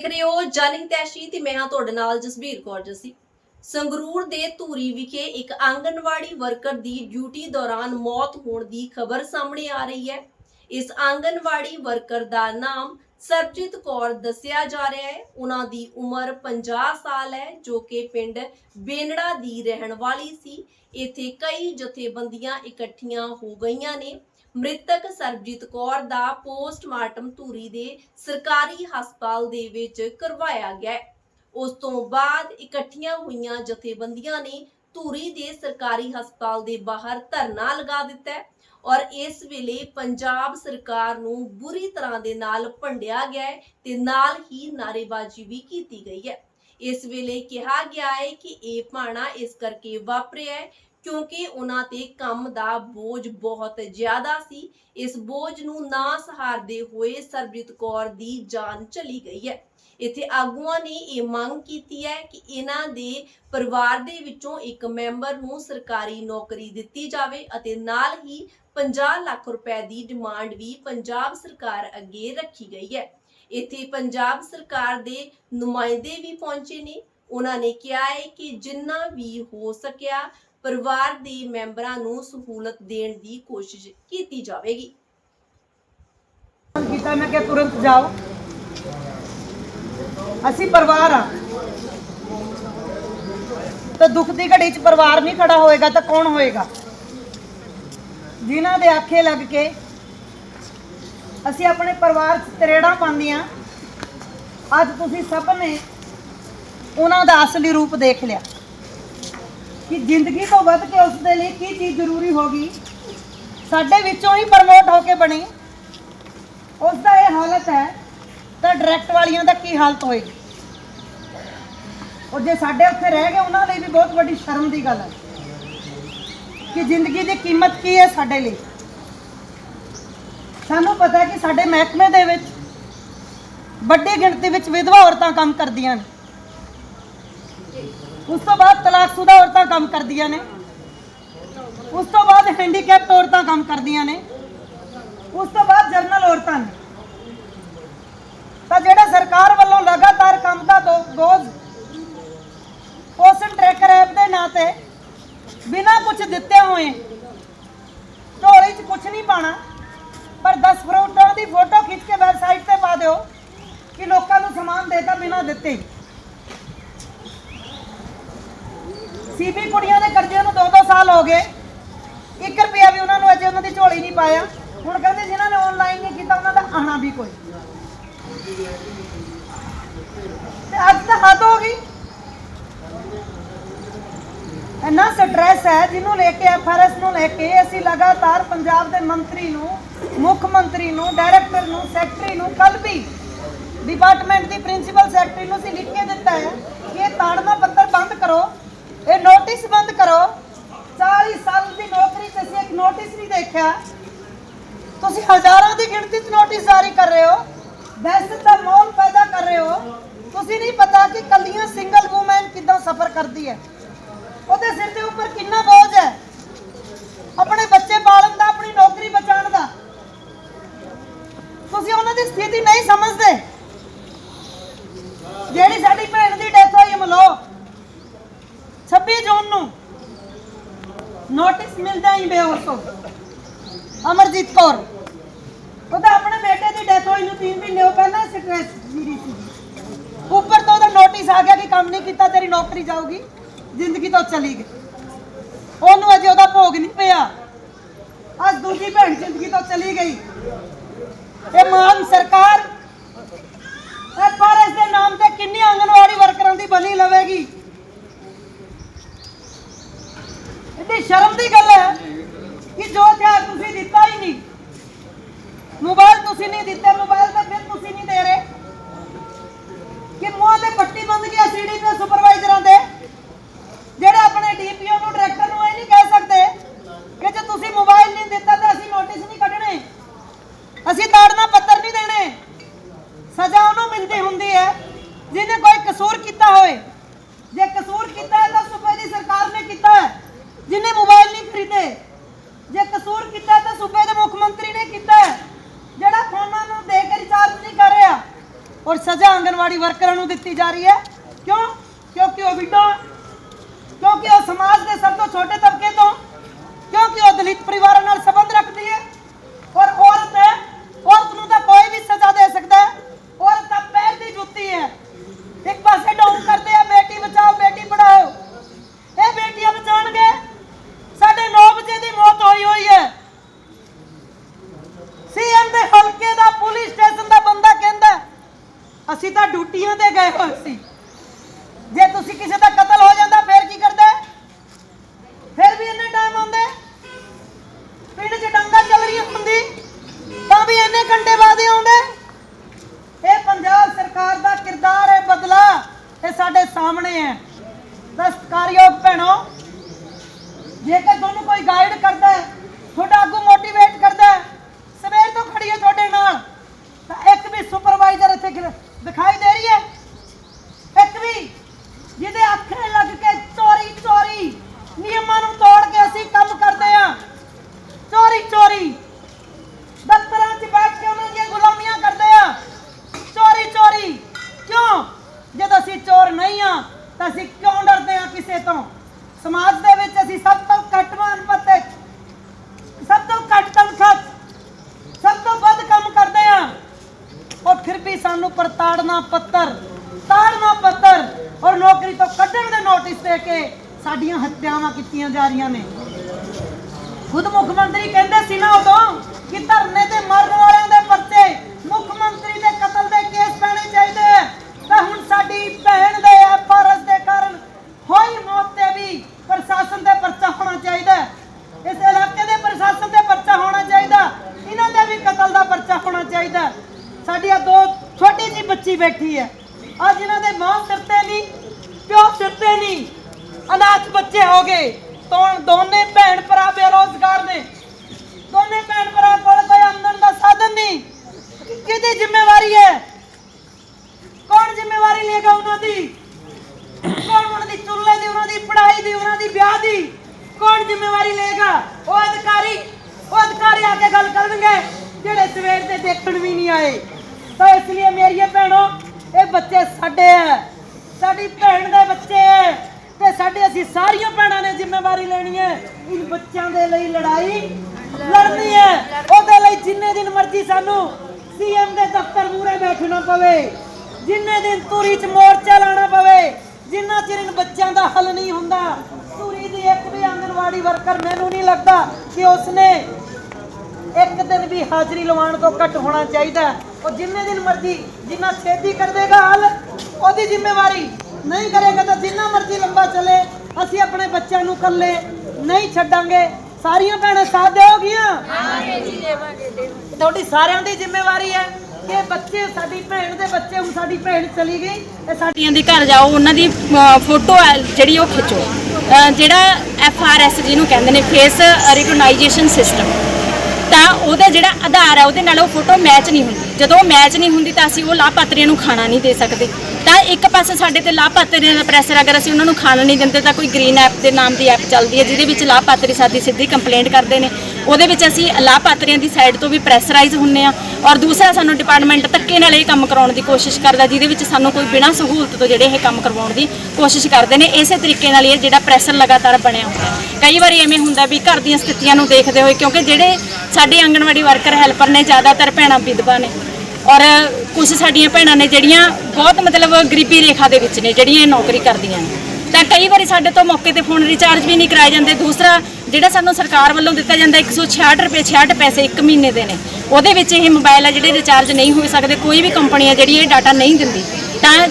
ਦੇਖ ਰਹੇ ਹੋ ਜਾਨਿੰਗ ਤੈਸ਼ੀ ਤੇ ਮੈਂ ਹਾਂ ਤੁਹਾਡੇ ਨਾਲ ਜਸਬੀਰ ਕੌਰ ਜੱਸੀ। ਸੰਗਰੂਰ ਦੇ ਧੂਰੀ ਵਿਖੇ ਇੱਕ ਆਂਗਨਵਾੜੀ ਵਰਕਰ ਦੀ ਡਿਊਟੀ ਦੌਰਾਨ ਮੌਤ ਹੋਣ ਦੀ ਖਬਰ ਸਾਹਮਣੇ ਆ ਰਹੀ ਹੈ। ਇਸ ਆਂਗਨਵਾੜੀ ਵਰਕਰ ਦਾ ਨਾਮ ਸਰਜੀਤ ਕੌਰ ਦੱਸਿਆ ਜਾ ਰਿਹਾ ਹੈ। ਉਹਨਾਂ ਦੀ ਉਮਰ 50 ਸਾਲ ਹੈ, ਜੋ ਕਿ ਪਿੰਡ ਬੇਨੜਾ ਦੀ ਰਹਿਣ ਵਾਲੀ ਸੀ। ਇੱਥੇ ਕਈ ਜਥੇਬੰਦੀਆਂ ਇਕੱਠੀਆਂ ਹੋ ਗਈਆਂ ਨੇ। ਮ੍ਰਿਤਕ ਸਰਬਜੀਤ ਕੌਰ ਦਾ ਪੋਸਟਮਾਰਟਮ ਧੂਰੀ ਦੇ ਸਰਕਾਰੀ ਹਸਪਤਾਲ ਦੇ ਵਿੱਚ ਕਰਵਾਇਆ ਗਿਆ ਉਸ ਤੋਂ ਬਾਅਦ ਇਕੱਠੀਆਂ ਹੋਈਆਂ ਜਥੇਬੰਦੀਆਂ ਨੇ ਧੂਰੀ ਦੇ ਸਰਕਾਰੀ ਹਸਪਤਾਲ ਦੇ ਬਾਹਰ ਧਰਨਾ ਲਗਾ ਦਿੱਤਾ ਹੈ ਔਰ ਇਸ ਵੇਲੇ ਪੰਜਾਬ ਸਰਕਾਰ ਨੂੰ ਬੁਰੀ ਤਰ੍ਹਾਂ ਦੇ ਨਾਲ ਭੰਡਿਆ ਗਿਆ ਹੈ ਤੇ ਨਾਲ ਹੀ ਨਾਰੇਬਾਜ਼ੀ ਵੀ ਕੀਤੀ ਗਈ ਹੈ। ਇਸ ਵੇਲੇ ਕਿਹਾ ਗਿਆ ਹੈ ਕਿ ਇਹ ਭਾਣਾ ਇਸ ਕਰਕੇ ਵਾਪਰਿਆ ਹੈ ਕਿਉਂਕਿ ਉਹਨਾਂ ਤੇ ਕੰਮ ਦਾ ਬੋਝ ਬਹੁਤ ਜ਼ਿਆਦਾ ਸੀ। ਇਸ ਬੋਝ ਨੂੰ ਨਾ ਸਹਾਰਦੇ ਹੋਏ ਸਰਬਜੀਤ ਕੌਰ ਦੀ ਜਾਨ ਚਲੀ ਗਈ ਹੈ। ਇੱਥੇ ਆਗੂਆਂ ਨੇ ਇਹ ਮੰਗ ਕੀਤੀ ਹੈ ਕਿ ਇਹਨਾਂ ਦੇ ਪਰਿਵਾਰ ਦੇ ਵਿੱਚੋਂ ਇੱਕ ਮੈਂਬਰ ਨੂੰ ਸਰਕਾਰੀ ਨੌਕਰੀ ਦਿੱਤੀ ਜਾਵੇ ਅਤੇ ਨਾਲ ਹੀ 50 ਲੱਖ ਰੁਪਏ ਦੀ ਡਿਮਾਂਡ ਵੀ ਪੰਜਾਬ ਸਰਕਾਰ ਅੱਗੇ ਰੱਖੀ ਗਈ ਹੈ। ਇੱਥੇ ਪੰਜਾਬ ਸਰਕਾਰ ਦੇ ਨੁਮਾਇੰਦੇ ਵੀ ਪਹੁੰਚੇ ਨੇ। ਉਹਨਾਂ ਨੇ ਕਿਹਾ ਹੈ ਕਿ ਜਿੰਨਾ ਵੀ ਹੋ ਸਕਿਆ ਪਰਿਵਾਰ ਦੇ ਮੈਂਬਰਾਂ ਨੂੰ ਸਹੂਲਤ ਦੇਣ ਦੀ ਕੋਸ਼ਿਸ਼ ਕੀਤੀ ਜਾਵੇਗੀ। ਕੀਤਾ, ਮੈਂ ਕਿ ਤੁਰੰਤ ਜਾਓ। ਅਸੀਂ ਪਰਿਵਾਰ ਆ ਤਾਂ ਦੁੱਖ ਦੀ ਘੜੀ 'ਚ ਪਰਿਵਾਰ ਨਹੀਂ ਖੜਾ ਹੋਏਗਾ ਤਾਂ ਕੌਣ ਹੋਏਗਾ? ਜਿਨ੍ਹਾਂ ਦੇ ਆਖੇ ਲੱਗ ਕੇ ਅਸੀਂ ਆਪਣੇ ਪਰਿਵਾਰ 'ਚ ਤਰੇੜਾਂ ਪਾਉਂਦੀਆਂ। ਅੱਜ ਤੁਸੀਂ ਸਭ ਨੇ ਉਹਨਾਂ ਦਾ ਅਸਲੀ ਰੂਪ ਦੇਖ ਲਿਆ। ਕਿ ਜ਼ਿੰਦਗੀ ਤੋਂ ਵੱਧ ਕੇ ਉਸ ਦੇ ਲਈ ਕੀ ਚੀਜ਼ ਜ਼ਰੂਰੀ ਹੋ ਗਈ? ਸਾਡੇ ਵਿੱਚੋਂ ਹੀ ਪ੍ਰਮੋਟ ਹੋ ਕੇ ਬਣੀ। ਉਸ ਦਾ ਇਹ ਹਾਲਤ ਹੈ, ਤਾਂ ਡਾਇਰੈਕਟ ਵਾਲੀਆਂ ਦਾ ਕੀ ਹਾਲਤ ਹੋਏਗੀ? ਉਹ ਜੇ ਸਾਡੇ ਉੱਥੇ ਰਹਿ ਗਏ, ਉਹਨਾਂ ਲਈ ਵੀ ਬਹੁਤ ਵੱਡੀ ਸ਼ਰਮ ਦੀ ਗੱਲ ਹੈ ਕਿ ਜ਼ਿੰਦਗੀ ਦੀ ਕੀਮਤ ਕੀ ਹੈ ਸਾਡੇ ਲਈ? ਸਾਨੂੰ ਪਤਾ ਕਿ ਸਾਡੇ ਮਹਿਕਮੇ ਦੇ ਵਿੱਚ ਵੱਡੀ ਗਿਣਤੀ ਵਿੱਚ ਵਿਧਵਾ ਔਰਤਾਂ ਕੰਮ ਕਰਦੀਆਂ ਨੇ। ਉਸ ਤੋਂ ਬਾਅਦ ਤਲਾਕਸ਼ੁਦਾ ਔਰਤਾਂ ਕੰਮ ਕਰਦੀਆਂ ਨੇ। ਉਸ ਤੋਂ ਬਾਅਦ ਹੈਂਡੀਕੈਪਟ ਔਰਤਾਂ ਕੰਮ ਕਰਦੀਆਂ ਨੇ। ਉਸ ਤੋਂ ਬਾਅਦ ਜਰਨਲ ਔਰਤਾਂ ਨੇ। ਤਾਂ ਜਿਹੜਾ ਸਰਕਾਰ ਵੱਲੋਂ ਲਗਾਤਾਰ ਕੰਮ ਦਾ ਦੋ ਗੋਜ਼ ਪੋਸ਼ਨ ਟਰੈਕਰ ਐਪ ਦੇ ਨਾਂ ਤੇ ਬਿਨਾਂ ਕੁਝ ਦਿੱਤੇ ਹੋਏ ਝੋਲੀ 'ਚ ਕੁਝ ਨਹੀਂ ਪਾਣਾ ਪਰ 10 ਫਰੂਟਾਂ ਦੀ ਫੋਟੋ ਖਿੱਚ ਕੇ ਵੈਬਸਾਈਟ ਤੇ ਪਾ ਦਿਓ ਕਿ ਲੋਕਾਂ ਨੂੰ ਸਮਾਨ ਦੇਤਾ ਬਿਨਾਂ ਦਿੱਤੇ ਹੀ ਕੁੜੀਆਂ ਦੇ ਕਰਜ਼ੇ ਨੂੰ 2-2 ਸਾਲ ਹੋ ਗਏ। 1 ਰੁਪਿਆ ਵੀ ਉਹਨਾਂ ਨੂੰ ਅਜੇ ਉਹਨਾਂ ਦੀ ਝੋਲੀ ਨਹੀਂ ਪਾਇਆ। ਹੁਣ ਕਹਿੰਦੇ ਜਿਨ੍ਹਾਂ ਨੇ ਆਨਲਾਈਨ ਨਹੀਂ ਕੀਤਾ, ਉਹਨਾਂ ਦਾ ਆਣਾ ਵੀ ਕੋਈ। ਤੇ ਅੱਜ ਤਾਂ ਹੱਦ ਹੋ ਗਈ। ਇੰਨਾ ਸਟ੍ਰੈਸ ਹੈ, ਜਿਹਨੂੰ ਲੈ ਕੇ ਐਫਆਰਐਸ ਨੂੰ ਲੈ ਕੇ ਅਸੀਂ ਲਗਾਤਾਰ ਪੰਜਾਬ ਦੇ ਮੰਤਰੀ ਨੂੰ, ਮੁੱਖ ਮੰਤਰੀ ਨੂੰ ਡਾਇਰੈਕਟਰ ਨੂੰ ਸੈਕਟਰੀ ਨੂੰ ਕੱਲ ਵੀ ਡਿਪਾਰਟਮੈਂਟ ਦੀ ਪ੍ਰਿੰਸੀਪਲ ਸੈਕਟਰੀ ਨੂੰ ਅਸੀਂ ਲਿਖ ਕੇ ਦਿੱਤਾ ਹੈ ਕਿ ਇਹ ਤਾੜਨਾ ਪੱਤਰ ਬੰਦ ਕਰੋ। ਇਹ ਨੋਟਿਸ ਬੰਦ ਕਰੋ। 40 ਸਾਲ ਦੀ ਨੌਕਰੀ 'ਚ ਅਸੀਂ ਇੱਕ ਨੋਟਿਸ ਨਹੀਂ ਦੇਖਿਆ। ਤੁਸੀਂ ਹਜ਼ਾਰਾਂ ਦੀ ਗਿਣਤੀ 'ਚ ਨੋਟਿਸ ਜਾਰੀ ਕਰ ਰਹੇ ਹੋ। ਦਹਿਸ਼ਤ ਦਾ ਮਾਹੌਲ ਪੈਦਾ ਕਰ ਰਹੇ ਹੋ। ਤੁਸੀਂ ਨਹੀਂ ਪਤਾ ਕਿ ਕੱਲੀਆਂ ਸਿੰਗਲ ਔਮਨ ਕਿੱਦਾਂ ਸਫਰ ਕਰਦੀ ਹੈ। ਉਹਦੇ ਸਿਰ ਦੇ ਉੱਪਰ ਕਿੰਨਾ ਬੋਝ ਹੈ। ਆਪਣੇ ਬੱਚੇ ਪਾਲਣ ਦਾ, ਆਪਣੀ ਨੌਕਰੀ ਬਚਾਉਣ ਦਾ। ਤੁਸੀਂ ਉਹਨਾਂ ਦੀ ਸਥਿਤੀ ਨਹੀਂ ਸਮਝਦੇ। ਜਿਹੜੀ ਸਾਡੀ ਭੈਣ ਦੀ ਡੈਥ ਹੋਈ ਮਲੋ। 26 ਜੂਨ ਨੂੰ ਨੋਟਿਸ ਮਿਲਦਾ ਹੀ ਬੇਹੋਸ਼ ਅਮਰਜੀਤ ਕੌਰ। ਉਹਦਾ ਆਪਣੇ ਬੇਟੇ ਦੀ ਡੈਥ ਹੋਈ ਨੂੰ 3 ਮਹੀਨੇ ਹੋ ਪਹਿਲਾਂ ਸਟ੍ਰੈਸ ਜੀਰੀ ਸੀ। ਉੱਪਰ ਤੋਂ ਉਹਦਾ ਨੋਟਿਸ ਆ ਗਿਆ ਕਿ ਕੰਮ ਨਹੀਂ ਕੀਤਾ, ਤੇਰੀ ਨੌਕਰੀ ਜਾਊਗੀ, ਜ਼ਿੰਦਗੀ ਤੋਂ ਚਲੀ ਗਈ। ਉਹਨੂੰ ਅਜੇ ਉਹਦਾ ਭੋਗ ਨਹੀਂ ਪਿਆ। ਅੱਜ ਦੂਜੀ ਭੈਣ ਜ਼ਿੰਦਗੀ ਤੋਂ ਚਲੀ ਗਈ। ਇਹ ਮਾਨ ਸਰਕਾਰ, ਇਹ ਪਾਰਸ ਦੇ ਨਾਮ ਤੇ ਕਿੰਨੀ ਆਂਗਨਵਾੜੀ ਵਰਕਰਾਂ ਦੀ ਬਲੀ ਲਵੇਗੀ। ਇੰਨੀ ਸ਼ਰਮ ਦੀ ਗੱਲ ਹੈ ਕਿ ਜੋ ਹਥਿਆਰ ਤੁਸੀਂ ਦਿੱਤਾ ਹੀ ਨਹੀਂ। ਮੋਬਾਈਲ ਤੁਸੀਂ ਨਹੀਂ ਦਿੱਤੇ ਮੋਬਾਈਲ ਤਾਂ ਫਿਰ ਤੁਸੀਂ ਨਹੀਂ ਦੇ ਰਹੇ। ਕਿ ਮੂੰਹ ਤੇ ਪੱਟੀ ਬੰਦ ਗਿਆ ਸੀਡੀ ਤੇ ਸੁਪਰਵਾਈਜ਼ਰਾਂ ਦੇ ਜਿਹੜੇ ਆਪਣੇ ਡੀਪੀਓ ਨੂੰ ਡਾਇਰੈਕਟਰ ਨੂੰ ਇਹ ਨਹੀਂ ਕਹਿ ਸਕਦੇ ਕਿ ਜੇ ਤੁਸੀਂ ਮੋਬਾਈਲ ਨਹੀਂ ਦਿੱਤਾ ਤਾਂ ਅਸੀਂ ਨੋਟਿਸ ਨਹੀਂ ਕੱਢਣੇ ਅਸੀਂ ਤਾੜਨਾ ਪੱਤਰ ਨਹੀਂ ਦੇਣੇ ਸਜ਼ਾ ਉਹਨੂੰ ਮਿਲਦੀ ਹੁੰਦੀ ਹੈ ਜਿਹਨੇ ਕੋਈ ਕਸੂਰ ਕੀਤਾ ਹੋਏ ਜੇ ਕਸੂਰ ਕੀਤਾ ਹੈ ਤਾਂ ਸੂਬੇ ਦੀ ਸਰਕਾਰ ਨੇ ਕੀਤਾ ਹੈ ਜਿਹਨੇ ਮੋਬਾਈਲ ਨਹੀਂ ਖਰੀਦੇ ਜੇ ਕਸੂਰ ਕੀਤਾ ਹੈ ਤਾਂ ਸੂਬੇ ਦੇ ਮੁੱਖ ਮੰਤਰੀ ਨੇ ਕੀਤਾ ਹੈ ਜਿਹੜਾ ਫੋਨਾਂ ਨੂੰ ਦੇ ਕੇ ਰਿਚਾਰਜ ਨਹੀਂ ਕਰ ਰਿਹਾ ਔਰ ਸਜ਼ਾ ਆਂਗਨਵਾੜੀ ਵਰਕਰਾਂ ਨੂੰ ਦਿੱਤੀ ਜਾ ਰਹੀ ਹੈ। ਕਿਉਂ? ਕਿਉਂਕਿ ਉਹ ਵਿਡੋ ਕਿਉਂਕਿ ਉਹ ਸਮਾਜ ਦੇ ਸਭ ਤੋਂ ਛੋਟੇ ਤਬਕੇ ਤੋਂ, ਕਿਉਂਕਿ ਉਹ ਦਲਿਤ ਪਰਿਵਾਰਾਂ ਨਾਲ ਸੰਬੰਧ ਰੱਖਦੀ ਹੈ ਔਰ ਔਰਤ ਹੈ ਔਰਤ ਨੂੰ ਤਾਂ ਕੋਈ ਵੀ ਸਜ਼ਾ ਦੇ ਸਕਦਾ ਹੈ ਔਰਤ ਤਾਂ ਪੈਰ ਦੀ ਜੁੱਤੀ ਹੈ ਇੱਕ ਪਾਸੇ ਡਾਊਨ ਕਰਦੇ ਆ ਬੇਟੀ ਬਚਾਓ ਬੇਟੀ ਪੜਾਓ ਇਹ ਬੇਟੀਆਂ ਬਚਾਉਣਗੇ ਸਾਡੇ 9 ਵਜੇ ਦੀ ਮੌਤ ਹੋਈ ਹੋਈ ਹੈ ਸੀਐਮ ਦੇ ਹਲਕੇ ਦਾ ਪੁਲਿਸ ਸਟੇਸ਼ਨ ਦਾ ਬੰਦਾ ਕਹਿੰਦਾ ਅਸੀਂ ਤਾਂ ਡਿਊਟੀਆਂ ਤੇ ਗਏ ਹੋਏ ਸੀ ਜੇ ਤੁਸੀਂ ਕਿਸੇ ਦਾ ਕਤਲ ਹੋ ਜਾਂਦਾ ਫਿਰ ਕੀ ਕਰਦੇ ਫਿਰ ਵੀ ਇੰਨੇ ਟਾਈਮ ਆਉਂਦੇ ਪਿੰਡ 'ਚ ਡੰਗਾ ਚੱਲ ਰਹੀ ਹੁੰਦੀ ਤਾਂ ਵੀ ਇੰਨੇ ਘੰਟੇ ਬਾਅਦ ਹੀ ਆਉਂਦੇ ਇਹ ਪੰਜਾਬ ਸਰਕਾਰ ਦਾ ਕਿਰਦਾਰ ਹੈ ਬਦਲਾ ਇਹ ਸਾਹਮਣੇ ਹੈ। ਦਸਤਕਾਰਯੋਗ ਭੈਣੋ, ਜੇਕਰ ਤੁਹਾਨੂੰ ਕੋਈ ਗਾਈਡ ਕਰਦਾ ਹੈ, ਤੁਹਾਡਾ ਅੱਗੋਂ ਮੋਟੀਵੇਟ ਕਰਦਾ ਹੈ, ਸਵੇਰ ਤੋਂ ਖੜੀ ਹੈ ਤੁਹਾਡੇ ਨਾਲ, ਤਾਂ ਇੱਕ ਵੀ ਸੁਪਰਵਾਈਜ਼ਰ ਇੱਥੇ ਦਿਖਾਈ ਦੇ ਰਹੀ ਹੈ ਇੱਕ ਵੀ ਜਿਹਦੇ ਅੱਖੇ ਲੱਗ ਕੇ ਚੋਰੀ ਚੋਰੀ ਨਿਯਮਾਂ ਨੂੰ ਤੋੜ ਕੇ ਅਸੀਂ ਕੰਮ ਕਰਦੇ ਆ ਚੋਰੀ ਚੋਰੀ ਦਫ਼ਤਰਾਂ 'ਚ ਬੈਠ ਕੇ ਉਹਨਾਂ ਦੀਆਂ ਗੁਲਾਮੀਆਂ ਕਰਦੇ ਆ ਚੋਰੀ ਚੋਰੀ ਕਿਉਂ ਜਦ ਅਸੀਂ ਚੋਰ ਨਹੀਂ ਆ ਤਾਂ ਅਸੀਂ ਕਿਉਂ ਡਰਦੇ ਆ ਕਿਸੇ ਤੋਂ ਸਮਾਜ ਦੇ ਵਿੱਚ ਅਸੀਂ ਸਭ ਤੋਂ ਘੱਟ ਮਾਨ ਸਭ ਤੋਂ ਘੱਟ ਤਨਖਾਹ, ਸਭ ਤੋਂ ਵੱਧ ਕੰਮ ਕਰਦੇ ਆ ਔਰ ਫਿਰ ਵੀ ਸਾਨੂੰ ਪ੍ਰਤਾੜਨਾ ਪੱਤਰ, ਤਾੜਨਾ ਪੱਤਰ ਔਰ ਨੌਕਰੀ ਤੋਂ ਕੱਢਣ ਦੇ ਨੋਟਿਸ ਦੇ ਕੇ ਸਾਡੀਆਂ ਹੱਤਿਆਵਾਂ ਕੀਤੀਆਂ ਜਾ ਰਹੀਆਂ ਨੇ। ਖੁਦ ਮੁੱਖ ਮੰਤਰੀ ਕਹਿੰਦੇ ਸੀ ਨਾ ਉਦੋਂ ਕਿ ਧਰਨੇ ਤੇ ਮਰਨ ਵਾਲਿਆਂ ਦੇ ਪਰਚੇ ਮੁੱਖ ਮੰਤਰੀ ਦੇ ਕਤਲ ਦੇ ਕੇਸ ਪੈਣੇ ਚਾਹੀਦੇ ਹੈ। ਤਾਂ ਹੁਣ ਸਾਡੀ ਭੈਣ ਦੇ ਐਫਆਰਐਸ ਦੇ ਕਾਰਨ ਹੋਈ ਮੌਤ ਤੇ ਵੀ ਪ੍ਰਸ਼ਾਸਨ ਤੇ ਪਰਚਾ ਹੋਣਾ ਚਾਹੀਦਾ ਹੈ। ਇਸ ਇਲਾਕੇ ਦੇ ਪ੍ਰਸ਼ਾਸਨ ਤੇ ਪਰਚਾ ਹੋਣਾ ਚਾਹੀਦਾ ਇਹਨਾਂ ਤੇ ਵੀ ਕਤਲ ਦਾ ਪਰਚਾ ਹੋਣਾ ਚਾਹੀਦਾ ਹੈ। ਸਾਡੀ ਆ ਦੋ ਛੋਟੀ ਜੀ ਬੱਚੀ ਬੈਠੀ ਹੈ ਅੱਜ ਇਹਨਾਂ ਦੇ ਮਾਂ ਸਿਰ ਤੇ ਨਹੀਂ ਪਿਓ ਨਹੀਂ ਅਨਾਥ ਬੱਚੇ ਹੋ ਗਏ। ਦੋਨੇ ਭੈਣ ਭਰਾ ਬੇਰੋਜ਼ਗਾਰ ਨੇ। ਦੋਨੇ ਭੈਣ ਭਰਾ ਕੋਲ ਕੋਈ ਆਮਦਨ ਦਾ ਸਾਧਨ ਨਹੀਂ ਕਿਹਦੀ ਜ਼ਿੰਮੇਵਾਰੀ ਹੈ? ਕੌਣ ਜ਼ਿੰਮੇਵਾਰੀ ਲਏਗਾ ਉਹਨਾਂ ਦੀ? ਕੌਣ ਉਹਨਾਂ ਦੀ ਚੁੱਲ੍ਹੇ ਦੀ, ਉਹਨਾਂ ਦੀ ਪੜ੍ਹਾਈ ਦੀ, ਉਹਨਾਂ ਦੀ ਵਿਆਹ ਦੀ? ਕੌਣ ਜ਼ਿੰਮੇਵਾਰੀ ਲਏਗਾ? ਉਹ ਅਧਿਕਾਰੀ ਉਹ ਅਧਿਕਾਰੀ ਆ ਕੇ ਗੱਲ ਕਰਨਗੇ। ਜਿਹੜੇ ਸਵੇਰ ਤੇ ਦੇਖਣ ਵੀ ਨਹੀਂ ਆਏ। ਤਾਂ ਇਸ ਲਈ ਮੇਰੀਏ ਭੈਣੋ, ਇਹ ਬੱਚੇ ਸਾਡੇ ਹੈ ਸਾਡੀ ਭੈਣ ਦੇ ਬੱਚੇ ਹੈ ਤੇ ਸਾਡੇ ਅਸੀਂ ਸਾਰੀਆਂ ਭੈਣਾਂ ਨੇ ਜ਼ਿੰਮੇਵਾਰੀ ਲੈਣੀ ਹੈ। ਇਨ ਬੱਚਿਆਂ ਦੇ ਲਈ ਲੜਾਈ ਲੜਨੀ ਹੈ। ਉਹਦੇ ਲਈ ਜਿੰਨੇ ਦਿਨ ਮਰਜ਼ੀ ਸਾਨੂੰ ਸੀਐਮ ਦੇ ਦਫ਼ਤਰ ਮੂਹਰੇ ਬੈਠਣਾ ਪਵੇ, ਜਿੰਨੇ ਦਿਨ ਧੂਰੀ 'ਚ ਮੋਰਚਾ ਲਾਣਾ ਪਵੇ, ਜਿੰਨਾ ਚਿਰ ਇਨ ਬੱਚਿਆਂ ਦਾ ਹੱਲ ਨਹੀਂ ਹੁੰਦਾ, ਧੂਰੀ ਦੀ ਇੱਕ ਵੀ ਆਂਗਨਵਾੜੀ ਵਰਕਰ ਮੈਨੂੰ ਨਹੀਂ ਲੱਗਦਾ ਕਿ ਉਸਨੇ ਇੱਕ ਦਿਨ ਵੀ ਹਾਜ਼ਰੀ ਲਵਾਉਣ ਤੋਂ ਘੱਟ ਹੋਣਾ ਚਾਹੀਦਾ। ਉਹ ਜਿੰਨੇ ਦਿਨ ਮਰਜ਼ੀ ਜਿੰਨਾ ਛੇਤੀ ਕਰ ਦੇਗਾ, ਹੱਲ ਉਹਦੀ ਜ਼ਿੰਮੇਵਾਰੀ ਨਹੀਂ ਕਰੇਗਾ ਤਾਂ ਜਿੰਨਾ ਮਰਜ਼ੀ ਲੰਬਾ ਚੱਲੇ ਅਸੀਂ ਆਪਣੇ ਬੱਚਿਆਂ ਨੂੰ ਇਕੱਲੇ ਨਹੀਂ ਛੱਡਾਂਗੇ। ਸਾਰੀਆਂ ਭੈਣਾਂ ਸਾਥ ਦਿਓਗੀਆਂ ਤੁਹਾਡੀ ਸਾਰਿਆਂ ਦੀ ਜ਼ਿੰਮੇਵਾਰੀ ਹੈ ਕਿ ਬੱਚੇ ਸਾਡੀ ਭੈਣ ਦੇ ਬੱਚੇ ਹੁਣ ਸਾਡੀ ਭੈਣ ਚਲੀ ਗਈ ਇਹ ਸਾਡੀ ਕੁੜੀਆਂ ਦੇ ਘਰ ਜਾਓ ਉਹਨਾਂ ਦੀ ਫੋਟੋ ਹੈ ਜਿਹੜੀ ਉਹ ਖਿੱਚੋ। ਜਿਹੜਾ ਐਫ ਆਰ ਐਸ ਜਿਹਨੂੰ ਕਹਿੰਦੇ ਨੇ ਫੇਸ ਰਿਕਗਨਾਈਜੇਸ਼ਨ ਸਿਸਟਮ ਤਾਂ ਉਹਦਾ ਜਿਹੜਾ ਆਧਾਰ ਹੈ ਉਹਦੇ ਨਾਲ ਉਹ ਫੋਟੋ ਮੈਚ ਨਹੀਂ ਹੁੰਦੀ। ਜਦੋਂ ਮੈਚ ਨਹੀਂ ਹੁੰਦੀ ਤਾਂ ਅਸੀਂ ਉਹ ਲਾਭਪਾਤਰੀਆਂ ਨੂੰ ਖਾਣਾ ਨਹੀਂ ਦੇ ਸਕਦੇ। ਤਾਂ ਇੱਕ ਪਾਸੇ ਸਾਡੇ ਤੇ ਲਾਭਪਾਤਰੀਆਂ ਦਾ ਪ੍ਰੈਸ਼ਰ ਅਗਰ ਅਸੀਂ ਉਹਨਾਂ ਨੂੰ ਖਾਣ ਨਹੀਂ ਦਿੰਦੇ, ਤਾਂ ਕੋਈ ਗ੍ਰੀਨ ਐਪ ਦੇ ਨਾਮ ਦੀ ਐਪ ਚੱਲਦੀ ਹੈ, ਜਿਹਦੇ ਵਿੱਚ ਲਾਭਪਾਤਰੀ ਸਾਡੀ ਸਿੱਧੀ ਕੰਪਲੇਂਟ ਕਰਦੇ ਨੇ। ਉਹਦੇ ਵਿੱਚ ਅਸੀਂ ਲਾਭਪਾਤਰੀਆਂ ਦੀ ਸਾਈਡ ਤੋਂ ਵੀ ਪ੍ਰੈਸ਼ਰਾਈਜ਼ ਹੁੰਨੇ ਆ। ਔਰ ਦੂਸਰਾ, ਸਾਨੂੰ ਡਿਪਾਰਟਮੈਂਟ ਧੱਕੇ ਨਾਲ ਇਹ ਕੰਮ ਕਰਾਉਣ ਦੀ ਕੋਸ਼ਿਸ਼ ਕਰਦਾ, ਜਿਹਦੇ ਵਿੱਚ ਸਾਨੂੰ ਕੋਈ ਬਿਨਾਂ ਸਹੂਲਤ ਤੋਂ ਜਿਹੜੇ ਇਹ ਕੰਮ ਕਰਵਾਉਣ ਦੀ ਕੋਸ਼ਿਸ਼ ਕਰਦੇ ਨੇ। ਇਸੇ ਤਰੀਕੇ ਨਾਲ ਇਹ ਜਿਹੜਾ ਪ੍ਰੈਸ਼ਰ ਲਗਾਤਾਰ ਬਣਿਆ ਹੁੰਦਾ ਕਈ ਵਾਰੀ ਐਵੇਂ ਹੁੰਦਾ ਵੀ ਘਰ ਦੀਆਂ ਸਥਿਤੀਆਂ ਨੂੰ ਦੇਖਦੇ ਹੋਏ, ਕਿਉਂਕਿ ਜਿਹੜੇ ਸਾਡੇ ਆਂਗਣਵਾੜੀ ਵਰਕਰ ਹੈਲਪਰ ਨੇ ਜ਼ਿਆਦਾਤਰ ਭੈਣਾਂ ਵਿਧਵਾ ਨੇ। ਔਰ ਕੁਝ ਸਾਡੀਆਂ ਭੈਣਾਂ ਨੇ ਜਿਹੜੀਆਂ ਬਹੁਤ ਮਤਲਬ ਗਰੀਬੀ ਰੇਖਾ ਦੇ ਵਿੱਚ ਨੇ, ਜਿਹੜੀਆਂ ਇਹ ਨੌਕਰੀ ਕਰਦੀਆਂ ਨੇ। ਤਾਂ ਕਈ ਵਾਰੀ ਸਾਡੇ ਤੋਂ ਮੌਕੇ ਤੇ ਫੋਨ ਰਿਚਾਰਜ ਵੀ ਨਹੀਂ ਕਰਾਏ ਜਾਂਦੇ। ਦੂਸਰਾ, ਜਿਹੜਾ ਸਾਨੂੰ ਸਰਕਾਰ ਵੱਲੋਂ ਦਿੱਤਾ ਜਾਂਦਾ 166 ਰੁਪਏ 66 ਪੈਸੇ ਇੱਕ ਮਹੀਨੇ ਦੇ ਨੇ। ਉਹਦੇ ਵਿੱਚ ਇਹ ਮੋਬਾਈਲ ਆ ਜਿਹੜੇ ਰਿਚਾਰਜ ਨਹੀਂ ਹੋ ਸਕਦੇ, ਕੋਈ ਵੀ ਕੰਪਨੀ ਆ ਜਿਹੜੀ ਇਹ ਡਾਟਾ ਨਹੀਂ ਦਿੰਦੀ। ਤਾਂ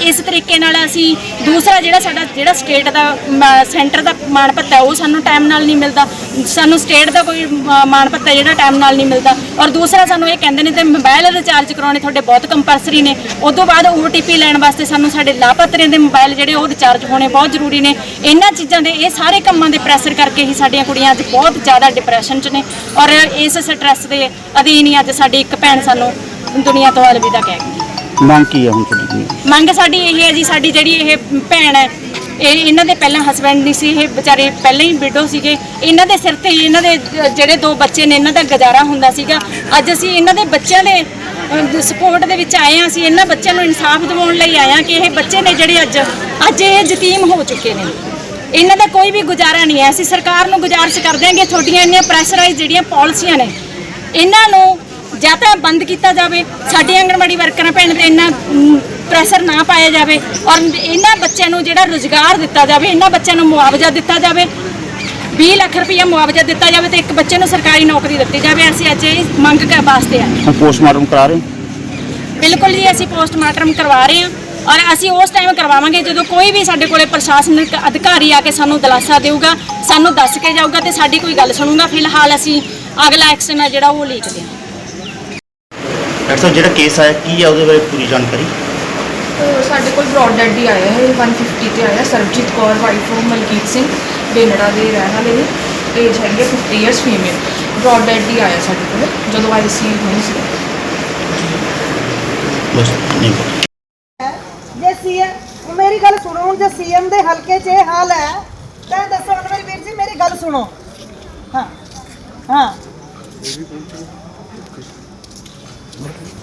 ਇਸ ਤਰੀਕੇ ਨਾਲ ਅਸੀਂ ਦੂਸਰਾ ਜਿਹੜਾ ਸਾਡਾ, ਜਿਹੜਾ ਸਟੇਟ ਦਾ ਸੈਂਟਰ ਦਾ ਮਾਣ ਭੱਤਾ ਉਹ ਸਾਨੂੰ ਟਾਈਮ ਨਾਲ ਨਹੀਂ ਮਿਲਦਾ। ਸਾਨੂੰ ਸਟੇਟ ਦਾ ਕੋਈ ਮਾਣ ਭੱਤਾ ਜਿਹੜਾ ਟਾਈਮ ਨਾਲ ਨਹੀਂ ਮਿਲਦਾ। ਔਰ ਦੂਸਰਾ ਸਾਨੂੰ ਇਹ ਕਹਿੰਦੇ ਨੇ ਤੇ ਮੋਬਾਈਲ ਰਿਚਾਰਜ ਕਰਾਉਣੇ ਤੁਹਾਡੇ ਬਹੁਤ ਕੰਪਲਸਰੀ ਨੇ। ਉਸ ਤੋਂ ਬਾਅਦ OTP ਲੈਣ ਵਾਸਤੇ ਸਾਨੂੰ ਸਾਡੇ ਲਾਭਪਾਤਰੀਆਂ ਦੇ ਮੋਬਾਈਲ ਜਿਹੜੇ ਉਹ ਰਿਚਾਰਜ ਹੋਣੇ ਬਹੁਤ ਜ਼ਰੂਰੀ ਨੇ। ਇਹਨਾਂ ਚੀਜ਼ਾਂ ਦੇ, ਇਹ ਸਾਰੇ ਕੰਮਾਂ ਦੇ ਪ੍ਰੈਸ਼ਰ ਕਰਕੇ ਹੀ ਸਾਡੀਆਂ ਕੁੜੀਆਂ ਅੱਜ ਬਹੁਤ ਜ਼ਿਆਦਾ ਡਿਪਰੈਸ਼ਨ 'ਚ ਨੇ। ਔਰ ਇਸ ਸਟ੍ਰੈਸ ਦੇ ਅਧੀਨ ਹੀ ਅੱਜ ਸਾਡੀ ਇੱਕ ਭੈਣ ਸਾਨੂੰ ਦੁਨੀਆ ਤੋਂ ਅਲਵਿਦਾ ਕਹਿ ਗਈ। ਮੰਗ ਕੀ ਹੈ ਹੁਣ ਤੁਹਾਡੀ ਮੰਗ ਸਾਡੀ ਇਹ ਹੈ ਜੀ, ਸਾਡੀ ਜਿਹੜੀ ਇਹ ਭੈਣ ਹੈ, ਇਹ ਇਹਨਾਂ ਦੇ ਪਹਿਲਾਂ ਹਸਬੰਡ ਨਹੀਂ ਸੀ, ਇਹ ਵਿਚਾਰੇ ਪਹਿਲਾਂ ਹੀ ਵਿਡੋ ਸੀਗੇ। ਇਹਨਾਂ ਦੇ ਸਿਰ ਤੇ ਹੀ ਇਹਨਾਂ ਦੇ, ਜਿਹੜੇ ਦੋ ਬੱਚੇ ਨੇ, ਇਹਨਾਂ ਦਾ ਗੁਜ਼ਾਰਾ ਹੁੰਦਾ ਸੀਗਾ। ਅੱਜ ਅਸੀਂ ਇਹਨਾਂ ਦੇ ਬੱਚਿਆਂ ਦੇ ਸਪੋਰਟ ਦੇ ਵਿੱਚ ਆਏ ਹਾਂ, ਅਸੀਂ ਇਹਨਾਂ ਬੱਚਿਆਂ ਨੂੰ ਇਨਸਾਫ ਦਿਵਾਉਣ ਲਈ ਆਏ ਹਾਂ ਕਿ ਇਹ ਬੱਚੇ ਨੇ ਜਿਹੜੇ ਅੱਜ ਅੱਜ ਇਹ ਯਤੀਮ ਹੋ ਚੁੱਕੇ ਨੇ। ਇਹਨਾਂ ਦਾ ਕੋਈ ਵੀ ਗੁਜ਼ਾਰਾ ਨਹੀਂ ਹੈ। ਅਸੀਂ ਸਰਕਾਰ ਨੂੰ ਗੁਜ਼ਾਰਿਸ਼ ਕਰਦੇ ਹਾਂ ਕਿ ਤੁਹਾਡੀਆਂ ਇੰਨੀਆਂ ਪ੍ਰੈਸ਼ਰਾਈਜ਼ ਜਿਹੜੀਆਂ ਪਾਲਿਸੀਆਂ ਨੇ, ਇਹਨਾਂ ਨੂੰ ਜਾਂ ਤਾਂ ਬੰਦ ਕੀਤਾ ਜਾਵੇ ਸਾਡੀ ਆਂਗਣਵਾੜੀ ਵਰਕਰਾਂ ਭੈਣ ਤੇ ਇੰਨਾ ਪ੍ਰੈਸ਼ਰ ਨਾ ਪਾਇਆ ਜਾਵੇ ਔਰ ਇਹਨਾਂ ਬੱਚਿਆਂ ਨੂੰ ਜਿਹੜਾ ਰੋਜ਼ਗਾਰ ਦਿੱਤਾ ਜਾਵੇ ਇਹਨਾਂ ਬੱਚਿਆਂ ਨੂੰ ਮੁਆਵਜ਼ਾ ਦਿੱਤਾ ਜਾਵੇ 20 ਲੱਖ ਰੁਪਈਆ ਮੁਆਵਜ਼ਾ ਦਿੱਤਾ ਜਾਵੇ ਤੇ ਇੱਕ ਬੱਚੇ ਨੂੰ ਸਰਕਾਰੀ ਨੌਕਰੀ ਦਿੱਤੀ ਜਾਵੇ ਅਸੀਂ ਅੱਜ ਇਹ ਮੰਗ ਕਰ ਵਾਸਤੇ ਆਏ ਪੋਸਟਮਾਰਟਮ ਕਰਾ ਰਹੇ ਬਿਲਕੁਲ ਜੀ ਅਸੀਂ ਪੋਸਟਮਾਰਟਮ ਕਰਵਾ ਰਹੇ ਹਾਂ ਔਰ ਅਸੀਂ ਉਸ ਟਾਈਮ ਕਰਵਾਵਾਂਗੇ ਜਦੋਂ ਕੋਈ ਵੀ ਸਾਡੇ ਕੋਲੇ ਪ੍ਰਸ਼ਾਸਨਿਕ ਅਧਿਕਾਰੀ ਆ ਕੇ ਸਾਨੂੰ ਦਿਲਾਸਾ ਦੇਊਗਾ ਸਾਨੂੰ ਦੱਸ ਕੇ ਜਾਊਗਾ ਤੇ ਸਾਡੀ ਕੋਈ ਗੱਲ ਸੁਣੂਗਾ ਫਿਲਹਾਲ ਅਸੀਂ ਅਗਲਾ ਐਕਸ਼ਨ ਆ ਜਿਹੜਾ ਉਹ ਲਿਖਦੇ ਹਾਂ। ਡਾਕਟਰ ਸਾਹਿਬ ਜਿਹੜਾ ਕੇਸ ਆਇਆ ਕੀ ਹੈ ਉਹਦੇ ਬਾਰੇ ਪੂਰੀ ਜਾਣਕਾਰੀ? ਅਹ ਸਾਡੇ ਕੋਲ ਬ੍ਰੌਡ ਡੈਡ ਹੀ ਆਇਆ ਹੈ 150 ਤੇ ਆਇਆ ਸਰਬਜੀਤ ਕੌਰ ਵਾਈਫ ਆਫ ਮਲਕੀਤ ਸਿੰਘ ਬੇਨੜਾ ਦੇ ਰਹਿਣ ਵਾਲੇ ਨੇ ਏਜ ਹੈਗੀ ਹੈ 50 ਇਅਰਸ ਫੀਮੇਲ ਬ੍ਰੌਡ ਡੈਡ ਹੀ ਆਇਆ ਸਾਡੇ ਕੋਲ ਜਦੋਂ ਆਈਸੀ ਹੋਈ ਸੀ। ਬਸ ਨਹੀਂ। ਜੇ ਸੀਐਮ ਮੇਰੀ ਗੱਲ ਸੁਣੋ ਹੁਣ ਜੇ ਸੀਐਮ ਦੇ ਹਲਕੇ 'ਚ ਇਹ ਹਾਲ ਹੈ ਤਾਂ ਦੱਸੋ ਅਨਵਰ ਵੀਰ ਜੀ ਮੇਰੀ ਗੱਲ ਸੁਣੋ। ਹਾਂ ਹਾਂ। Lord.